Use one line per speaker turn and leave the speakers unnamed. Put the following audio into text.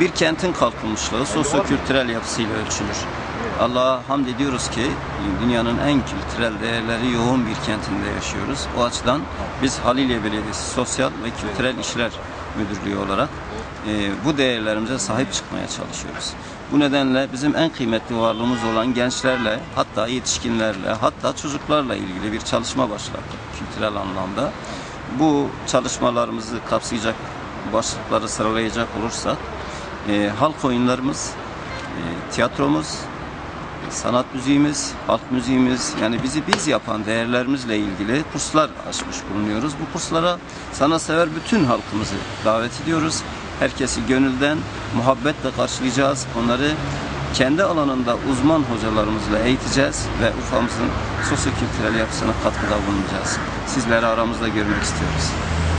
bir kentin kalkınmışlığı sosyo-kültürel yapısıyla ölçülür. Allah'a hamd ediyoruz ki dünyanın en kültürel değerleri yoğun bir kentinde yaşıyoruz. O açıdan biz Haliliye Belediyesi Sosyal ve Kültürel İşler Müdürlüğü olarak e, bu değerlerimize sahip çıkmaya çalışıyoruz. Bu nedenle bizim en kıymetli varlığımız olan gençlerle, hatta yetişkinlerle, hatta çocuklarla ilgili bir çalışma başlattık kültürel anlamda. Bu çalışmalarımızı kapsayacak başlıkları sıralayacak olursak, e, halk oyunlarımız, e, tiyatromuz, sanat müziğimiz, halk müziğimiz yani bizi biz yapan değerlerimizle ilgili kurslar açmış bulunuyoruz. Bu kurslara sanatsever bütün halkımızı davet ediyoruz. Herkesi gönülden muhabbetle karşılayacağız. Onları kendi alanında uzman hocalarımızla eğiteceğiz ve Urfa'mızın sosyokültürel yapısına katkıda bulunacağız. Sizleri aramızda görmek istiyoruz.